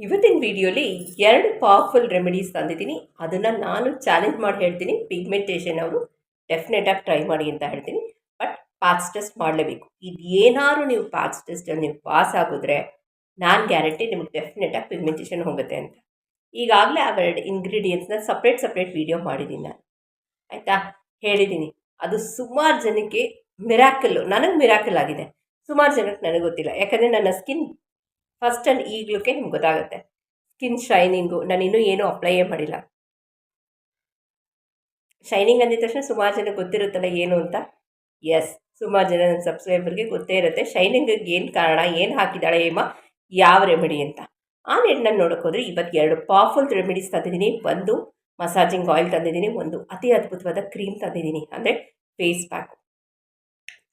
ಇವತ್ತಿನ ವಿಡಿಯೋಲಿ ಎರಡು ಪವರ್ಫುಲ್ ರೆಮಿಡೀಸ್ ತಂದಿದ್ದೀನಿ. ಅದನ್ನು ನಾನು ಚಾಲೆಂಜ್ ಮಾಡಿ ಹೇಳ್ತೀನಿ. ಪಿಗ್ಮೆಂಟೇಷನ್ ಅವರು ಡೆಫಿನೆಟಾಗಿ ಟ್ರೈ ಮಾಡಿ ಅಂತ ಹೇಳ್ತೀನಿ. ಬಟ್ ಪ್ಯಾಕ್ಸ್ ಟೆಸ್ಟ್ ಮಾಡಲೇಬೇಕು. ಇದು ಏನಾದ್ರು ನೀವು ಪ್ಯಾಕ್ಸ್ ಟೆಸ್ಟಲ್ಲಿ ನೀವು ಪಾಸ್ ಆಗಿದ್ರೆ ನಾನು ಗ್ಯಾರಂಟಿ ನಿಮಗೆ ಡೆಫಿನೆಟಾಗಿ ಪಿಗ್ಮೆಂಟೇಷನ್ ಹೋಗುತ್ತೆ ಅಂತ. ಈಗಾಗಲೇ ಅವೆರಡು ಇಂಗ್ರೀಡಿಯೆಂಟ್ಸ್ನ ಸಪ್ರೇಟ್ ಸಪ್ರೇಟ್ ವಿಡಿಯೋ ಮಾಡಿದ್ದೀನಿ ನಾನು. ಆಯಿತಾ? ಹೇಳಿದ್ದೀನಿ ಅದು ಸುಮಾರು ಜನಕ್ಕೆ ಮಿರಾಕಲ್ಲು ನನಗೆ ಮಿರಾಕಲ್ ಆಗಿದೆ. ಸುಮಾರು ಜನಕ್ಕೆ ನನಗೆ ಗೊತ್ತಿಲ್ಲ. ಯಾಕಂದರೆ ನನ್ನ ಸ್ಕಿನ್ ಫಸ್ಟ್ ಅಂಡ್ ಈಗ್ಲಕ್ಕೆ ನಿಮ್ಗೆ ಗೊತ್ತಾಗುತ್ತೆ. ಸ್ಕಿನ್ ಶೈನಿಂಗು ನಾನು ಇನ್ನೂ ಏನೂ ಅಪ್ಲೈಯೇ ಮಾಡಿಲ್ಲ. ಶೈನಿಂಗ್ ಅಂದಿದ ತಕ್ಷಣ ಸುಮಾರು ಜನ ಗೊತ್ತಿರುತ್ತಲ್ಲ ಏನು ಅಂತ? ಎಸ್ ಸುಮಾರು ಜನ ನನ್ನ ಸಬ್ಸ್ಕ್ರೈಬರ್ಗೆ ಗೊತ್ತೇ ಇರುತ್ತೆ. ಶೈನಿಂಗಿಗೆ ಏನು ಕಾರಣ, ಏನು ಹಾಕಿದ್ದಾಳೆ ಏಮ ಯಾವ ರೆಮಿಡಿ ಅಂತ. ಆ ನಿಟ್ಟಿನಲ್ಲಿ ನೋಡೋಕೆ ಹೋದರೆ ಇವತ್ತು ಎರಡು ಪವರ್ಫುಲ್ ರೆಮಿಡೀಸ್ ತಂದಿದ್ದೀನಿ. ಒಂದು ಮಸಾಜಿಂಗ್ ಆಯಿಲ್ ತಂದಿದ್ದೀನಿ, ಒಂದು ಅತಿ ಅದ್ಭುತವಾದ ಕ್ರೀಮ್ ತಂದಿದ್ದೀನಿ. ಅಂದರೆ ಫೇಸ್ ಪ್ಯಾಕು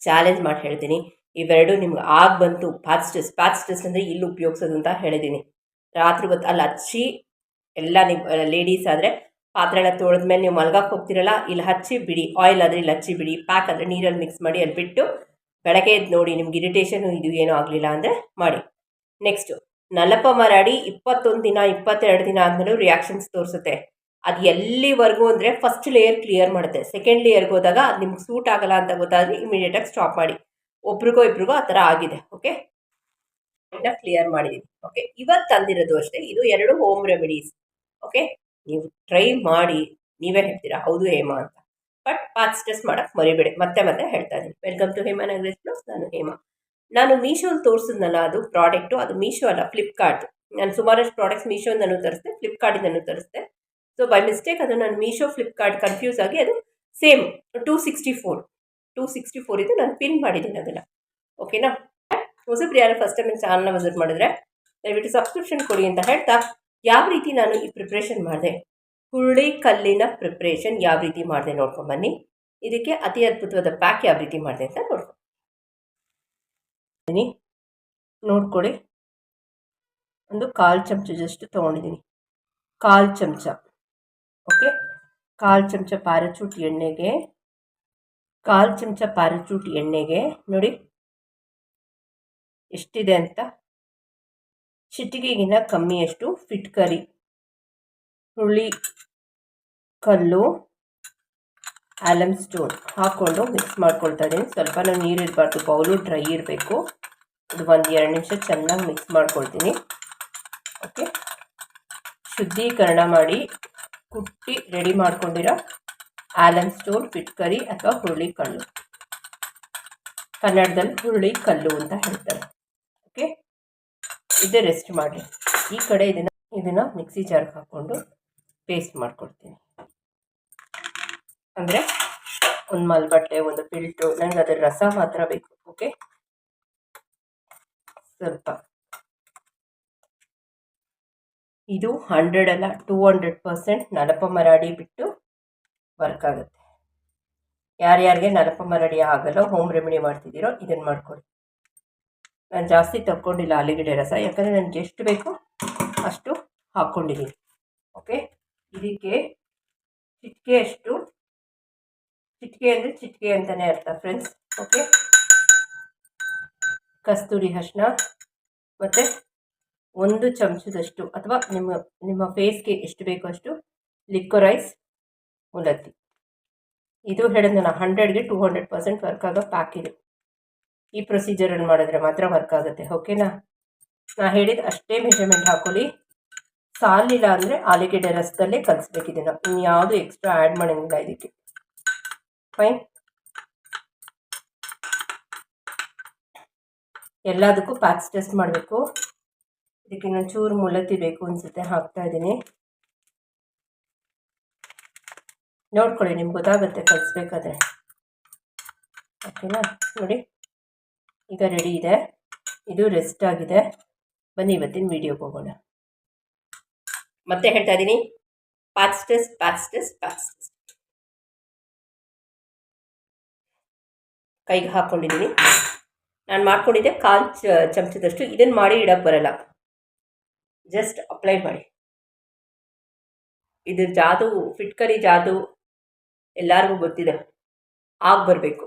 ಚಾಲೆಂಜ್ ಮಾಡಿ ಹೇಳ್ತೀನಿ. ಇವೆರಡು ನಿಮ್ಗೆ ಆಗ ಬಂತು ಪ್ಯಾಚ್ ಟೆಸ್ಟ್ ಪ್ಯಾಚ್ ಟೆಸ್ಟ್ ಅಂದರೆ ಇಲ್ಲಿ ಉಪಯೋಗಿಸೋದು ಅಂತ ಹೇಳಿದ್ದೀನಿ ರಾತ್ರಿ ಹೊತ್ತು ಅಲ್ಲಿ ಹಚ್ಚಿ, ಎಲ್ಲ ನೀವು ಲೇಡೀಸ್ ಆದರೆ ಪಾತ್ರೆನ ತೊಳೆದ್ಮೇಲೆ ನೀವು ಮಲ್ಗಕ್ಕೆ ಹೋಗ್ತಿರಲ್ಲ, ಇಲ್ಲಿ ಹಚ್ಚಿ ಬಿಡಿ ಆಯಿಲ್ ಆದರೆ ಇಲ್ಲಿ ಹಚ್ಚಿ ಬಿಡಿ ಪ್ಯಾಕ್ ಆದರೆ ನೀರಲ್ಲಿ ಮಿಕ್ಸ್ ಮಾಡಿ ಅಲ್ಲಿ ಬಿಟ್ಟು ಬೆಳಗ್ಗೆ ಎದ್ದು ನೋಡಿ ನಿಮ್ಗೆ ಇರಿಟೇಷನು ಇದು ಏನೂ ಆಗಲಿಲ್ಲ ಅಂದರೆ ಮಾಡಿ. ನೆಕ್ಸ್ಟು ನಲಪ ಮರಾಡಿ ಇಪ್ಪತ್ತೊಂದು ದಿನ, ಇಪ್ಪತ್ತೆರಡು ದಿನ ಆದಮೇಲೂ ರಿಯಾಕ್ಷನ್ಸ್ ತೋರಿಸುತ್ತೆ. ಅದು ಎಲ್ಲಿವರೆಗೂ ಅಂದರೆ ಫಸ್ಟ್ ಲೇಯರ್ ಕ್ಲಿಯರ್ ಮಾಡುತ್ತೆ. ಸೆಕೆಂಡ್ ಲೇಯರ್ಗೆ ಹೋದಾಗ ಅದು ನಿಮ್ಗೆ ಸೂಟ್ ಆಗಲ್ಲ ಅಂತ ಗೊತ್ತಾದರೆ ಇಮಿಡಿಯೇಟಾಗಿ ಸ್ಟಾಪ್ ಮಾಡಿ. ಒಬ್ರಿಗೋ ಇಬ್ರಿಗೋ ಆ ಥರ ಆಗಿದೆ ಓಕೆ ಕ್ಲಿಯರ್ ಮಾಡಿದ್ದೀನಿ ಓಕೆ ಇವತ್ತು ತಂದಿರೋದು ಅಷ್ಟೇ, ಇದು ಎರಡು ಹೋಮ್ ರೆಮಿಡೀಸ್ ಓಕೆ ನೀವು ಟ್ರೈ ಮಾಡಿ, ನೀವೇ ಹೇಳ್ತೀರಾ, ಹೌದು ಹೇಮಾ ಅಂತ. ಬಟ್ ಪಾಚ್ ಟೆಸ್ಟ್ ಮಾಡೋಕ್ಕೆ ಮರಿಬೇಡಿ, ಮತ್ತೆ ಮತ್ತೆ ಹೇಳ್ತಾ ಇದ್ದೀನಿ welcome to Hema Nagaresh plus ನಾನು ಹೇಮಾ. ನಾನು ಮೀಶೋಲ್ಲಿ ತೋರಿಸಿದ್ನಲ್ಲ, ಅದು ಪ್ರಾಡಕ್ಟು ಅದು ಮೀಶೋ ಅಲ್ಲ ಫ್ಲಿಪ್ಕಾರ್ಟ್ ನಾನು ಸುಮಾರಷ್ಟು ಪ್ರಾಡಕ್ಟ್ಸ್ ಮೀಶೋಯಿಂದನೂ ತರಿಸ್ದೆ ಫ್ಲಿಪ್ಕಾರ್ಟಿಂದನೂ ತರಿಸ್ದೆ. ಸೊ ಬೈ ಮಿಸ್ಟೇಕ್ ಅದು ನಾನು ಮೀಶೋ ಫ್ಲಿಪ್ಕಾರ್ಟ್ ಕನ್ಫ್ಯೂಸ್ ಆಗಿ ಅದು same two sixty four two sixty four ಇದು ನಾನು ಪಿನ್ ಮಾಡಿದ್ದೀನಿ ಅದನ್ನು. ಓಕೆನಾ ಹೊಸಬ್ರು ಯಾರು ಫಸ್ಟ್ ಟೈಮ್ ಚಾನಲ್ನ ವಿಸಿಟ್ ಮಾಡಿದ್ರೆ, ದಯವಿಟ್ಟು ಸಬ್ಸ್ಕ್ರಿಪ್ಷನ್ ಕೊಡಿ ಅಂತ ಹೇಳ್ತಾ, ಯಾವ ರೀತಿ ನಾನು ಈ ಪ್ರಿಪ್ರೇಷನ್ ಮಾಡಿದೆ? ಹುರುಳಿ ಕಲ್ಲಿನ ಪ್ರಿಪ್ರೇಷನ್ ಯಾವ ರೀತಿ ಮಾಡಿದೆ ನೋಡ್ಕೊಂಬನ್ನಿ ಇದಕ್ಕೆ ಅತಿ ಅದ್ಭುತವಾದ ಪ್ಯಾಕ್ ಯಾವ ರೀತಿ ಮಾಡಿದೆ ಅಂತ ನೋಡ್ಕೊಂಡು ನೋಡ್ಕೊಳ್ಳಿ ಒಂದು ಕಾಲು ಚಮಚ ಜಸ್ಟ್ ತೊಗೊಂಡಿದ್ದೀನಿ. ಕಾಲು ಚಮಚ. ಓಕೆ ಕಾಲು ಚಮಚ ಪ್ಯಾರಚೂಟ್ ಎಣ್ಣೆಗೆ ಕಾಲು ಚಮಚ ಪಾರಚೂಟ್ ಎಣ್ಣೆಗೆ ನೋಡಿ. ಎಷ್ಟಿದೆ ಅಂತ? ಚಿಟಿಗೆಗಿನ ಕಮ್ಮಿಯಷ್ಟು ಫಿಟ್ಕರಿ, ಹುಳಿ, ಕಲ್ಲು ಆಲಮ್ ಸ್ಟೋನ್ ಹಾಕ್ಕೊಂಡು ಮಿಕ್ಸ್ ಮಾಡ್ಕೊಳ್ತಾ ಇದ್ದೀನಿ. ಸ್ವಲ್ಪ ನೀರು ಇರಬಾರ್ದು, ಬೌಲು ಡ್ರೈ ಇರಬೇಕು. ಇದು ಒಂದು ಎರಡು ನಿಮಿಷ ಚೆನ್ನಾಗಿ ಮಿಕ್ಸ್ ಮಾಡ್ಕೊಳ್ತೀನಿ. ಓಕೆ ಶುದ್ಧೀಕರಣ ಮಾಡಿ ಕುಟ್ಟಿ ರೆಡಿ ಮಾಡ್ಕೊಂಡಿರೋ? ಆಲಮ್ ಸ್ಟೋನ್ ಪಿಟ್ಕರಿ ಅಥವಾ ಹುರುಳಿ ಕಲ್ಲು. ಕನ್ನಡದಲ್ಲಿ ಹುರುಳಿ ಕಲ್ಲು ಅಂತ ಹೇಳ್ತಾರೆ. ಓಕೆ ಇದೇ ರೆಸ್ಟ್ ಮಾಡಿ. ಈ ಕಡೆ ಇದನ್ನು ಇದನ್ನು ಮಿಕ್ಸಿ ಜಾರ್ಗೆ ಹಾಕ್ಕೊಂಡು ಪೇಸ್ಟ್ ಮಾಡ್ಕೊಡ್ತೀನಿ. ಅಂದರೆ ಒಂದು ಮಲ್ಬಟ್ಟೆ, ಒಂದು ಫಿಲ್ಟು ನನಗೆ ಅದರ ರಸ ಮಾತ್ರ ಬೇಕು. ಓಕೆ ಸ್ವಲ್ಪ. ಇದು ಹಂಡ್ರೆಡ್ ಅಲ್ಲ ಟೂ ಹಂಡ್ರೆಡ್ ಪರ್ಸೆಂಟ್ ನಲಪ ಮರಾಡಿ ಬಿಟ್ಟು ವರ್ಕ್ ಆಗುತ್ತೆ ಯಾರ್ಯಾರಿಗೆ ನರಪ ಮರಡಿ ಆಗಲ್ಲ ಹೋಮ್ ರೆಮಿಡಿ ಮಾಡ್ತಿದ್ದೀರೋ ಇದನ್ನು ಮಾಡ್ಕೊಳ್ಳಿ ನಾನು ಜಾಸ್ತಿ ತಗೊಂಡಿಲ್ಲ ಆಲೂಗಡ್ಡೆ ರಸ, ಯಾಕಂದರೆ ನನಗೆ ಎಷ್ಟು ಬೇಕೋ ಅಷ್ಟು ಹಾಕ್ಕೊಂಡಿದ್ದೀನಿ ಓಕೆ ಇದಕ್ಕೆ ಚಿಟಿಕೆ ಅಷ್ಟು. ಚಿಟಿಕೆ ಅಂದರೆ ಚಿಟಿಕೆ ಅಂತಲೇ ಅರ್ಥ ಫ್ರೆಂಡ್ಸ್ ಓಕೆ ಕಸ್ತೂರಿ ಅರ್ಶಿನ ಮತ್ತು ಒಂದು ಚಮಚದಷ್ಟು, ಅಥವಾ ನಿಮ್ಮ ನಿಮ್ಮ ಫೇಸ್ಗೆ ಎಷ್ಟು ಬೇಕೋ ಅಷ್ಟು ಲಿಕ್ವರೈಸ್ ಮುಲತ್ತಿ ಇದು ಹೇಳಿದ ನಾನು ಹಂಡ್ರೆಡ್ಗೆ ಟೂ ಹಂಡ್ರೆಡ್ ಪರ್ಸೆಂಟ್ ವರ್ಕ್ ಆಗೋ ಪ್ಯಾಕ್ ಇದೆ. ಈ ಪ್ರೊಸೀಜರನ್ನು ಮಾಡಿದ್ರೆ ಮಾತ್ರ ವರ್ಕ್ ಆಗುತ್ತೆ ಓಕೆನಾ ನಾ? ಹೇಳಿದ ಅಷ್ಟೇ ಮೆಜರ್ಮೆಂಟ್ ಹಾಕೊಳ್ಳಿ. ಸಾಲಿಲ್ಲ ಅಂದರೆ ಆಲೂಗೆಡ್ಡೆ ರಸದಲ್ಲೇ ಕಲಿಸ್ಬೇಕು ಇದನ್ನು ಇನ್ಯಾವುದು ಎಕ್ಸ್ಟ್ರಾ ಆ್ಯಡ್ ಮಾಡೋಂಗಿಲ್ಲ ಇದಕ್ಕೆ. ಫೈನ್ ಎಲ್ಲದಕ್ಕೂ ಪ್ಯಾಕ್ಸ್ ಟೆಸ್ಟ್ ಮಾಡಬೇಕು. ಇದಕ್ಕೆ ಇನ್ನೊಂಚೂರು ಚೂರು ಮುಲತ್ತಿ ಬೇಕು ಅನಿಸುತ್ತೆ, ಹಾಕ್ತಾ ಇದ್ದೀನಿ. ನೋಡ್ಕೊಳ್ಳಿ, ನಿಮ್ಗೆ ಗೊತ್ತಾಗುತ್ತೆ ಕಲಿಸ್ಬೇಕಾದ್ರೆ. ಓಕೆನಾ? ನೋಡಿ. ಈಗ ರೆಡಿ ಇದೆ. ಇದು ರೆಸ್ಟ್ ಆಗಿದೆ. ಬನ್ನಿ ಇವತ್ತಿನ ವೀಡಿಯೋಗೆ ಹೋಗೋಣ. ಮತ್ತೆ ಹೇಳ್ತಾ ಇದ್ದೀನಿ fastest fastest packs test packs test ಕೈಗೆ ಹಾಕ್ಕೊಂಡಿದ್ದೀನಿ ನಾನು ಮಾಡ್ಕೊಂಡಿದ್ದೆ ಕಾಲು ಚ, ಚಮಚದಷ್ಟು. ಇದನ್ನು ಮಾಡಿ ಇಡಕ್ಕೆ ಬರಲ್ಲ. ಜಸ್ಟ್ ಅಪ್ಲೈ ಮಾಡಿ. ಇದು ಜಾದು, ಫಿಟ್ಕರಿ ಜಾದು ಎಲ್ಲರಿಗೂ ಗೊತ್ತಿದೆ. ಆಗ ಬರಬೇಕು.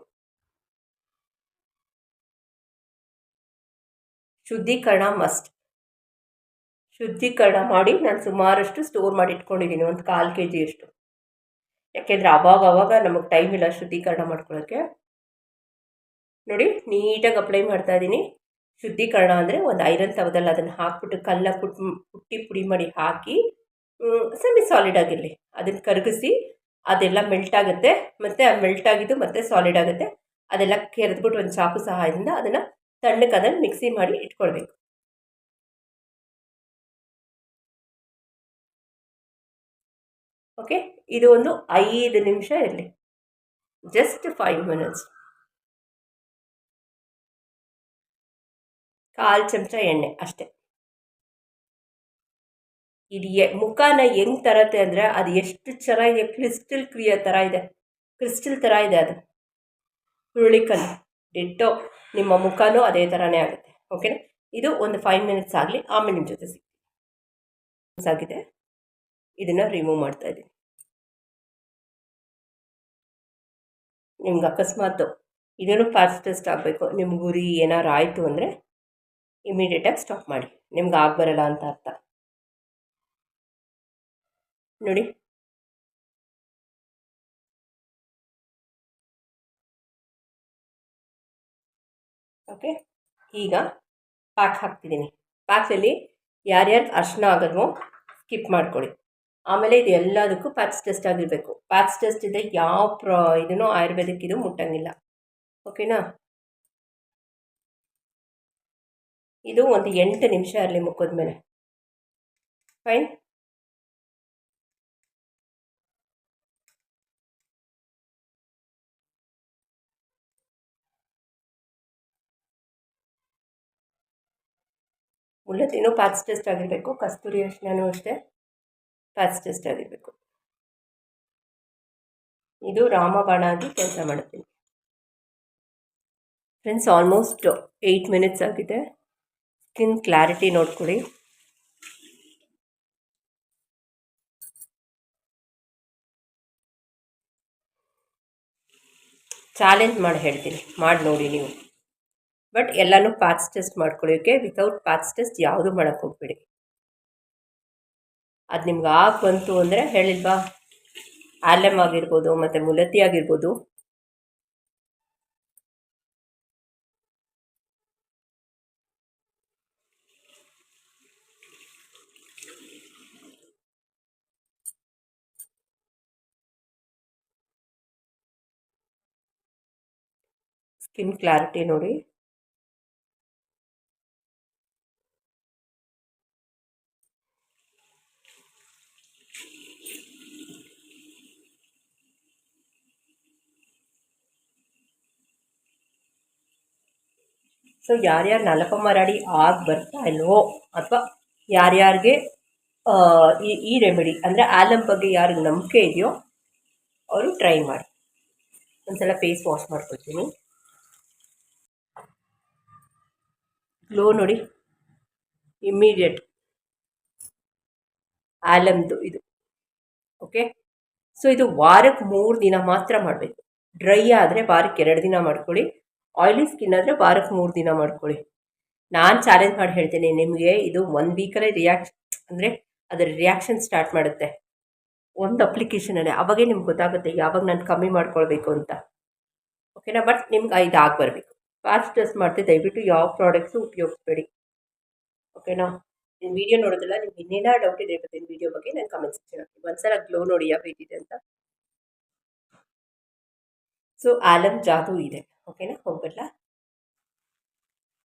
ಶುದ್ಧೀಕರಣ ಮಸ್ಟ್. ಶುದ್ಧೀಕರಣ ಮಾಡಿ ನಾನು ಸುಮಾರಷ್ಟು ಸ್ಟೋರ್ ಮಾಡಿ ಇಟ್ಕೊಂಡಿದ್ದೀನಿ ಒಂದು ಕಾಲು ಕೆ ಜಿಯಷ್ಟು ಯಾಕೆಂದರೆ ಅವಾಗ ಅವಾಗ ನಮಗೆ ಟೈಮ್ ಇಲ್ಲ ಶುದ್ಧೀಕರಣ ಮಾಡ್ಕೊಳ್ಳೋಕ್ಕೆ ನೋಡಿ, ನೀಟಾಗಿ ಅಪ್ಲೈ ಮಾಡ್ತಾ ಇದ್ದೀನಿ ಶುದ್ಧೀಕರಣ ಅಂದರೆ ಒಂದು ಐರನ್ ತವದಲ್ಲಿ ಅದನ್ನು ಹಾಕ್ಬಿಟ್ಟು ಕಲ್ಲ ಪುಟ್ ಪುಟ್ಟಿ ಪುಡಿ ಮಾಡಿ ಹಾಕಿ ಸೆಮಿ ಸಾಲಿಡ್ ಆಗಿರಲಿ. ಅದನ್ನು ಕರಗಿಸಿ ಅದೆಲ್ಲ ಮೆಲ್ಟ್ ಆಗುತ್ತೆ, ಮತ್ತು ಆ ಮೆಲ್ಟ್ ಆಗಿದ್ದು ಮತ್ತೆ ಸಾಲಿಡ್ ಆಗುತ್ತೆ. ಅದೆಲ್ಲ ಕೆರೆದ್ಬಿಟ್ಟು ಒಂದು ಚಾಕು ಸಹಾಯದಿಂದ ಅದನ್ನು ತಣ್ಣಕ್ಕೆ ಅದನ್ನು ಮಿಕ್ಸಿ ಮಾಡಿ ಇಟ್ಕೊಳ್ಬೇಕು. ಓಕೆ ಇದು ಒಂದು ಐದು ನಿಮಿಷ ಇರಲಿ. ಜಸ್ಟ್ ಫೈವ್ ಮಿನಿಟ್ಸ್ ಕಾಲು ಚಮಚ ಎಣ್ಣೆ, ಅಷ್ಟೇ. ಇದು ಎ ಮುಖನ ಹೆಂಗೆ ತರತ್ತೆ ಅಂದರೆ ಅದು ಎಷ್ಟು ಚೆನ್ನಾಗಿದೆ. ಕ್ರಿಸ್ಟಲ್ ಕ್ರಿಯ ಥರ ಇದೆ. ಕ್ರಿಸ್ಟಲ್ ಥರ ಇದೆ ಅದು. ಹುರುಳಿಕಲ್ಲು, ಡಿಟ್ಟೋ, ನಿಮ್ಮ ಮುಖನೂ ಅದೇ ಥರನೇ ಆಗುತ್ತೆ. ಓಕೆನಾ ಇದು ಒಂದು ಫೈವ್ ಮಿನಿಟ್ಸ್ ಆಗಲಿ, ಆಮೇಲೆ ನಿಮ್ಮ ಜೊತೆ ಸಿಗ್ತೀನಿ. ಆಗಿದೆ. ಇದನ್ನು ರಿಮೂವ್ ಮಾಡ್ತಾ ಇದ್ದೀನಿ. ನಿಮ್ಗೆ ಅಕಸ್ಮಾತ್ ಇದೇನು ಫಾಸ್ಟೆಸ್ಟ್ ಆಗಬೇಕು. ನಿಮ್ಮ ಗುರಿ ಏನಾರು ಆಯಿತು ಅಂದರೆ ಇಮಿಡಿಯೇಟಾಗಿ ಸ್ಟಾಪ್ ಮಾಡಿ. ನಿಮ್ಗೆ ಆಗಬರಲ್ಲ ಅಂತ ಅರ್ಥ. ನೋಡಿ. ಓಕೆ ಈಗ ಪ್ಯಾಕ್ ಹಾಕ್ತಿದ್ದೀನಿ. ಪ್ಯಾಕ್ಸಲ್ಲಿ ಯಾರ್ಯಾರು ಅರ್ಶನ ಆಗಲ್ವೋ ಸ್ಕಿಪ್ ಮಾಡ್ಕೊಳ್ಳಿ. ಆಮೇಲೆ ಇದು ಎಲ್ಲದಕ್ಕೂ ಪ್ಯಾಕ್ಸ್ ಟೆಸ್ಟ್ ಆಗಿರಬೇಕು. ಪ್ಯಾಕ್ಸ್ ಟೆಸ್ಟ್ ಇದೆ ಯಾವ ಪ್ರಾ, ಇದನ್ನು ಆಯುರ್ವೇದಿಕ್ ಇದು ಮುಟ್ಟಂಗಿಲ್ಲ. ಓಕೆನಾ ಇದು ಒಂದು ಎಂಟು ನಿಮಿಷ ಇರಲಿ ಮುಖದ ಮೇಲೆ ಫೈನ್ ಮುಳ್ಳತ್ತಿನೂ ಪ್ಯಾಚ್ ಆಗಿರಬೇಕು, ಕಸ್ತೂರಿ ಅರ್ಶಿನೂ ಅಷ್ಟೇ ಪ್ಯಾಚ್ ಆಗಿರಬೇಕು. ಇದು ರಾಮಬಾಣ ಆಗಿ ಕೆಲಸ ಮಾಡ್ತೀನಿ. ಫ್ರೆಂಡ್ಸ್ ಆಲ್ಮೋಸ್ಟ್ ಏಯ್ಟ್ ಮಿನಿಟ್ಸ್ ಆಗಿದೆ. ಸ್ಕಿನ್ ಕ್ಲಾರಿಟಿ ನೋಡ್ಕೊಳ್ಳಿ. ಚಾಲೆಂಜ್ ಮಾಡಿ ಹೇಳ್ತೀನಿ, ಮಾಡಿ ನೋಡಿ ನೀವು. ಬಟ್ ಎಲ್ಲನೂ ಪಾಚ್ ಟೆಸ್ಟ್ ಮಾಡ್ಕೊಳ್ಳೋಕೆ ವಿತೌಟ್ ಪಾಚ್ ಟೆಸ್ಟ್ ಯಾವುದು ಮಾಡೋಕ್ಕೆ ಹೋಗ್ಬೇಡಿ. ಅದು ನಿಮ್ಗೆ ಆಗ ಬಂತು ಅಂದರೆ ಹೇಳಿಲ್ವಾ? ಆಲಮ್ ಆಗಿರ್ಬೋದು ಮತ್ತು ಮುಲತಿ ಆಗಿರ್ಬೋದು. ಸ್ಕಿನ್ ಕ್ಲಾರಿಟಿ ನೋಡಿ. ಸೊ ಯಾರ್ಯಾರು ನಲಪ ಮರಾಡಿ ಆಗಿ ಬರ್ತಾ ಇಲ್ವೋ ಅಥವಾ ಯಾರ್ಯಾರಿಗೆ ಈ ಈ ರೆಮಿಡಿ ಅಂದರೆ ಆಲಮ್ ಬಗ್ಗೆ ಯಾರಿಗೆ ನಂಬಿಕೆ ಇದೆಯೋ ಅವರು ಟ್ರೈ ಮಾಡಿ. ಒಂದ್ಸಲ ಫೇಸ್ ವಾಶ್ ಮಾಡ್ಕೊಳ್ತೀನಿ. ಗ್ಲೋ ನೋಡಿ. ಇಮ್ಮಿಡಿಯೇಟ್ ಆಲಮ್ದು ಇದು. ಓಕೆ ಸೊ ಇದು ವಾರಕ್ಕೆ ಮೂರು ದಿನ ಮಾತ್ರ ಮಾಡಬೇಕು. ಡ್ರೈ ಆದರೆ ವಾರಕ್ಕೆ ಎರಡು ದಿನ ಮಾಡ್ಕೊಳ್ಳಿ. ಆಯ್ಲಿ ಸ್ಕಿನ್ ಆದರೆ ವಾರಕ್ಕೆ ಮೂರು ದಿನ ಮಾಡ್ಕೊಳ್ಳಿ. ನಾನು ಚಾಲೆಂಜ್ ಮಾಡಿ ಹೇಳ್ತೇನೆ, ನಿಮಗೆ ಇದು ಒನ್ ವೀಕಲ್ಲೇ ರಿಯಾಕ್ಷ್ ಅಂದರೆ ಅದರ ರಿಯಾಕ್ಷನ್ ಸ್ಟಾರ್ಟ್ ಮಾಡುತ್ತೆ. ಒಂದು ಅಪ್ಲಿಕೇಶನಲ್ಲಿ ಅವಾಗೇ ನಿಮ್ಗೆ ಗೊತ್ತಾಗುತ್ತೆ ಯಾವಾಗ ನಾನು ಕಮ್ಮಿ ಮಾಡ್ಕೊಳ್ಬೇಕು ಅಂತ. ಓಕೆನಾ ಬಟ್ ನಿಮ್ಗೆ ಇದು ಆಗಿ ಬರಬೇಕು. ಫಾಸ್ಟ್ ಟೆಸ್ಟ್ ಮಾಡ್ತೀವಿ ದಯವಿಟ್ಟು ಯಾವ ಪ್ರಾಡಕ್ಟ್ಸು ಉಪಯೋಗಿಸ್ಬೇಡಿ. ಓಕೆನಾ ನಿಮ್ಮ ವೀಡಿಯೋ ನೋಡೋದಿಲ್ಲ, ನಿಮ್ಗೆ ಇನ್ನೇನೋ ಡೌಟ್ ಇದೆ ಗೊತ್ತಿನ ವೀಡಿಯೋ ಬಗ್ಗೆ ನಾನು ಕಮೆಂಟ್ ಸೆಕ್ಷನ್ ಹಾಕ್ತೀನಿ ಒಂದ್ಸಲ ಗ್ಲೋ ನೋಡಿ ಯಾವ ಇದೆ ಅಂತ. ಸೊ ಆಲಮ್ ಜಾದು ಇದೆ. ಓಕೆನಾ ಹೋಗ್ಬರಲ್ಲ